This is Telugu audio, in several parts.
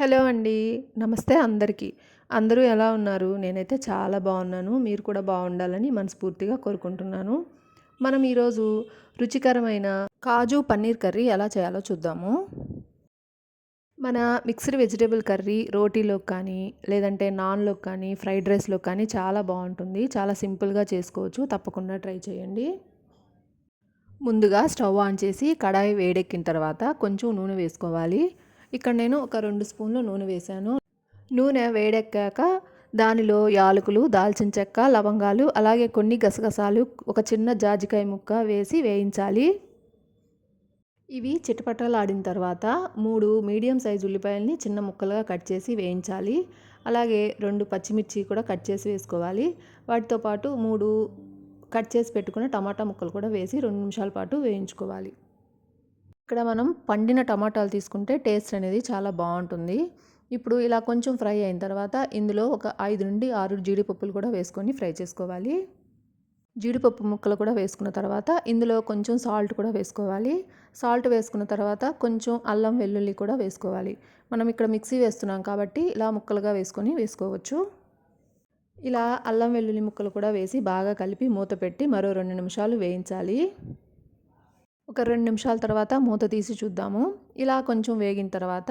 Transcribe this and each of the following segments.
హలో అండి. నమస్తే అందరికీ. అందరూ ఎలా ఉన్నారు? నేనైతే చాలా బాగున్నాను. మీరు కూడా బాగుండాలని మనస్ఫూర్తిగా కోరుకుంటున్నాను. మనం ఈరోజు రుచికరమైన కాజు పన్నీర్ కర్రీ ఎలా చేయాలో చూద్దాము. మన మిక్స్డ్ వెజిటేబుల్ కర్రీ రోటీలోకి కానీ లేదంటే నాన్లోకి కానీ ఫ్రైడ్ రైస్లోకి కానీ చాలా బాగుంటుంది. చాలా సింపుల్గా చేసుకోవచ్చు. తప్పకుండా ట్రై చేయండి. ముందుగా స్టవ్ ఆన్ చేసి కడాయి వేడెక్కిన తర్వాత కొంచెం నూనె వేసుకోవాలి. ఇక్కడ నేను ఒక రెండు స్పూన్లు నూనె వేశాను. నూనె వేడెక్కాక దానిలో యాలకులు దాల్చిన చెక్క లవంగాలు అలాగే కొన్ని గసగసాలు ఒక చిన్న జాజికాయ ముక్క వేసి వేయించాలి. ఇవి చిటపటలాడిన తర్వాత మూడు మీడియం సైజు ఉల్లిపాయల్ని చిన్న ముక్కలుగా కట్ చేసి వేయించాలి. అలాగే రెండు పచ్చిమిర్చి కూడా కట్ చేసి వేసుకోవాలి. వాటితో పాటు మూడు కట్ చేసి పెట్టుకున్న టమాటా ముక్కలు కూడా వేసి రెండు నిమిషాల పాటు వేయించుకోవాలి. ఇక్కడ మనం పండిన టమాటాలు తీసుకుంటే టేస్ట్ అనేది చాలా బాగుంటుంది. ఇప్పుడు ఇలా కొంచెం ఫ్రై అయిన తర్వాత ఇందులో ఒక ఐదు నుండి ఆరు జీడిపప్పులు కూడా వేసుకొని ఫ్రై చేసుకోవాలి. జీడిపప్పు ముక్కలు కూడా వేసుకున్న తర్వాత ఇందులో కొంచెం సాల్ట్ కూడా వేసుకోవాలి. సాల్ట్ వేసుకున్న తర్వాత కొంచెం అల్లం వెల్లుల్లి కూడా వేసుకోవాలి. మనం ఇక్కడ మిక్సీ వేస్తున్నాం కాబట్టి ఇలా ముక్కలుగా వేసుకొని వేసుకోవచ్చు. ఇలా అల్లం వెల్లుల్లి ముక్కలు కూడా వేసి బాగా కలిపి మూత పెట్టి మరో రెండు నిమిషాలు వేయించాలి. ఒక రెండు నిమిషాల తర్వాత మూత తీసి చూద్దాము. ఇలా కొంచెం వేగిన తర్వాత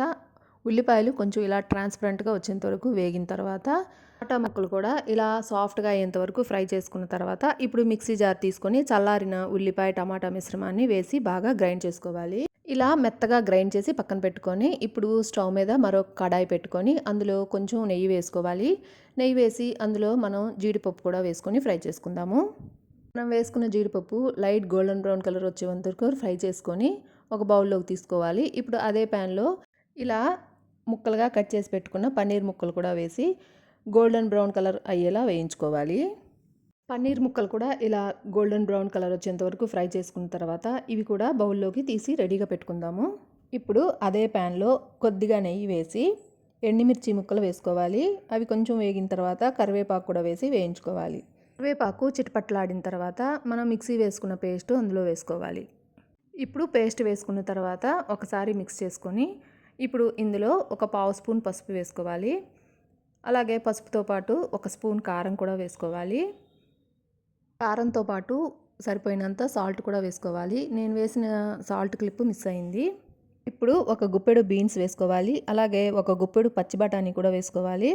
ఉల్లిపాయలు కొంచెం ఇలా ట్రాన్స్పరెంట్గా వచ్చేంత వరకు వేగిన తర్వాత టమాటా ముక్కలు కూడా ఇలా సాఫ్ట్గా అయ్యేంత వరకు ఫ్రై చేసుకున్న తర్వాత ఇప్పుడు మిక్సీ జార్ తీసుకొని చల్లారిన ఉల్లిపాయ టమాటా మిశ్రమాన్ని వేసి బాగా గ్రైండ్ చేసుకోవాలి. ఇలా మెత్తగా గ్రైండ్ చేసి పక్కన పెట్టుకొని ఇప్పుడు స్టవ్ మీద మరో కడాయి పెట్టుకొని అందులో కొంచెం నెయ్యి వేసుకోవాలి. నెయ్యి వేసి అందులో మనం జీడిపప్పు కూడా వేసుకొని ఫ్రై చేసుకుందాము. మనం వేసుకున్న జీడిపప్పు లైట్ గోల్డెన్ బ్రౌన్ కలర్ వచ్చే వరకు ఫ్రై చేసుకొని ఒక బౌల్లోకి తీసుకోవాలి. ఇప్పుడు అదే ప్యాన్లో ఇలా ముక్కలుగా కట్ చేసి పెట్టుకున్న పన్నీర్ ముక్కలు కూడా వేసి గోల్డెన్ బ్రౌన్ కలర్ అయ్యేలా వేయించుకోవాలి. పన్నీర్ ముక్కలు కూడా ఇలా గోల్డెన్ బ్రౌన్ కలర్ వచ్చేంత వరకు ఫ్రై చేసుకున్న తర్వాత ఇవి కూడా బౌల్లోకి తీసి రెడీగా పెట్టుకుందాము. ఇప్పుడు అదే ప్యాన్లో కొద్దిగా నెయ్యి వేసి ఎండిమిర్చి ముక్కలు వేసుకోవాలి. అవి కొంచెం వేగిన తర్వాత కరివేపాకు కూడా వేసి వేయించుకోవాలి. కరివేపాకు చిటపట్లాడిన తర్వాత మనం మిక్సీ వేసుకున్న పేస్ట్ అందులో వేసుకోవాలి. ఇప్పుడు పేస్ట్ వేసుకున్న తర్వాత ఒకసారి మిక్స్ చేసుకొని ఇప్పుడు ఇందులో ఒక పావు స్పూన్ పసుపు వేసుకోవాలి. అలాగే పసుపుతో పాటు ఒక స్పూన్ కారం కూడా వేసుకోవాలి. కారంతో పాటు సరిపోయినంత సాల్ట్ కూడా వేసుకోవాలి. నేను వేసిన సాల్ట్ క్లిప్ మిస్ అయింది. ఇప్పుడు ఒక గుప్పెడు బీన్స్ వేసుకోవాలి. అలాగే ఒక గుప్పెడు పచ్చి బఠానీ కూడా వేసుకోవాలి.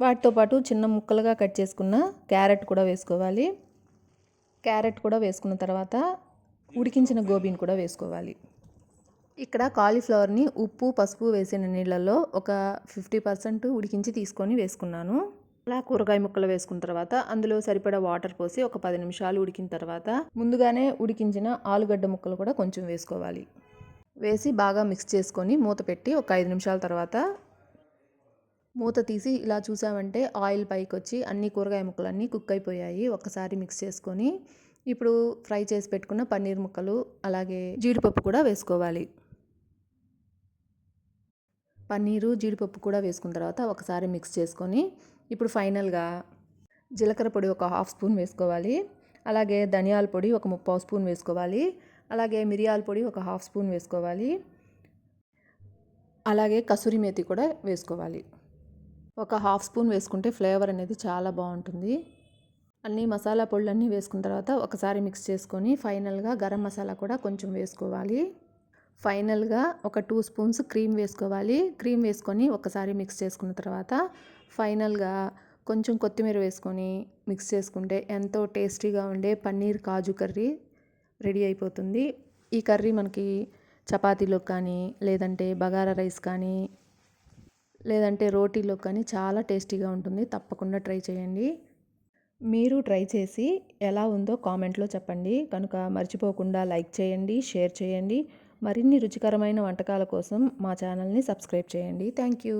వాటితో పాటు చిన్న ముక్కలుగా కట్ చేసుకున్న క్యారెట్ కూడా వేసుకోవాలి. క్యారెట్ కూడా వేసుకున్న తర్వాత ఉడికించిన గోబీని కూడా వేసుకోవాలి. ఇక్కడ కాలీఫ్లవర్ని ఉప్పు పసుపు వేసిన నీళ్ళల్లో ఒక ఫిఫ్టీ పర్సెంట్ ఉడికించి తీసుకొని వేసుకున్నాను. అలా కూరగాయ ముక్కలు వేసుకున్న తర్వాత అందులో సరిపడా వాటర్ పోసి ఒక పది నిమిషాలు ఉడికిన తర్వాత ముందుగానే ఉడికించిన ఆలుగడ్డ ముక్కలు కూడా కొంచెం వేసుకోవాలి. వేసి బాగా మిక్స్ చేసుకొని మూత పెట్టి ఒక ఐదు నిమిషాల తర్వాత మూత తీసి ఇలా చూసామంటే ఆయిల్ పైకి వచ్చి అన్ని కూరగాయ ముక్కలన్నీ కుక్ అయిపోయాయి ఒకసారి మిక్స్ చేసుకొని. ఇప్పుడు ఫ్రై చేసి పెట్టుకున్న పన్నీర్ ముక్కలు అలాగే జీడిపప్పు కూడా వేసుకోవాలి. పన్నీరు జీడిపప్పు కూడా వేసుకున్న తర్వాత ఒకసారి మిక్స్ చేసుకొని ఇప్పుడు ఫైనల్గా జీలకర్ర పొడి ఒక హాఫ్ స్పూన్ వేసుకోవాలి. అలాగే ధనియాల పొడి ఒక ముప్పావు స్పూన్ వేసుకోవాలి. అలాగే మిరియాల పొడి ఒక హాఫ్ స్పూన్ వేసుకోవాలి. అలాగే కసూరి మేతి కూడా వేసుకోవాలి. ఒక హాఫ్ స్పూన్ వేసుకుంటే ఫ్లేవర్ అనేది చాలా బాగుంటుంది. అన్ని మసాలా పొళ్ళన్నీ వేసుకున్న తర్వాత ఒకసారి మిక్స్ చేసుకొని ఫైనల్గా గరం మసాలా కూడా కొంచెం వేసుకోవాలి. ఫైనల్గా ఒక టూ స్పూన్స్ క్రీమ్ వేసుకోవాలి. క్రీమ్ వేసుకొని ఒకసారి మిక్స్ చేసుకున్న తర్వాత ఫైనల్గా కొంచెం కొత్తిమీర వేసుకొని మిక్స్ చేసుకుంటే ఎంతో టేస్టీగా ఉండే పన్నీర్ కాజు కర్రీ రెడీ అయిపోతుంది. ఈ కర్రీ మనకి చపాతీలో కానీ లేదంటే బగారా రైస్ కానీ లేదంటే రోటీలో కానీ చాలా టేస్టీగా ఉంటుంది. తప్పకుండా ట్రై చేయండి. మీరు ట్రై చేసి ఎలా ఉందో కామెంట్లో చెప్పండి. కనుక మర్చిపోకుండా లైక్ చేయండి షేర్ చేయండి. మరిన్ని రుచికరమైన వంటకాల కోసం మా ఛానల్ని సబ్స్క్రైబ్ చేయండి. Thank you.